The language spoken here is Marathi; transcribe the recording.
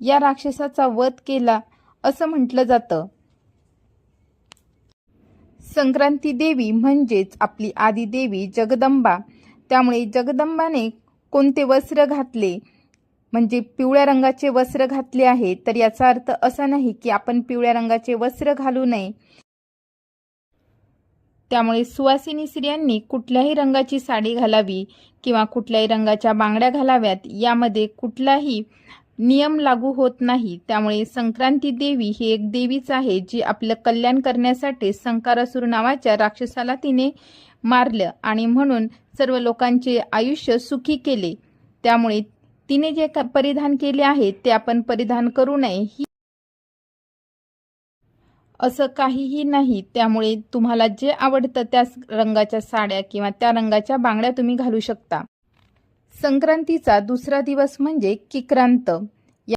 या राक्षसाचा वध केला असं म्हटलं जातं. संक्रांती देवी म्हणजेच आपली आदिदेवी जगदंबा. त्यामुळे जगदंबाने कोणते वस्त्र घातले म्हणजे पिवळ्या रंगाचे वस्त्र घातले आहे तर याचा अर्थ असा नाही की आपण पिवळ्या रंगाचे वस्त्र घालू नये. त्यामुळे सुवासिनी स्त्रियांनी कुठल्याही रंगाची साडी घालावी किंवा कुठल्याही रंगाच्या बांगड्या घालाव्यात यामध्ये कुठलाही नियम लागू होत नाही. त्यामुळे संक्रांती देवी ही एक देवीच आहे जी आपलं कल्याण करण्यासाठी संकारासूर नावाच्या राक्षसाला तिने मारलं आणि म्हणून सर्व लोकांचे आयुष्य सुखी केले. त्यामुळे तिने जे का- परिधान केले आहे ते आपण परिधान करू नये. ही असं काहीही नाही. त्यामुळे तुम्हाला जे आवडतं त्याच रंगाच्या साड्या किंवा त्या रंगाच्या बांगड्या तुम्ही घालू शकता. संक्रांतीचा दुसरा दिवस म्हणजे किक्रांत.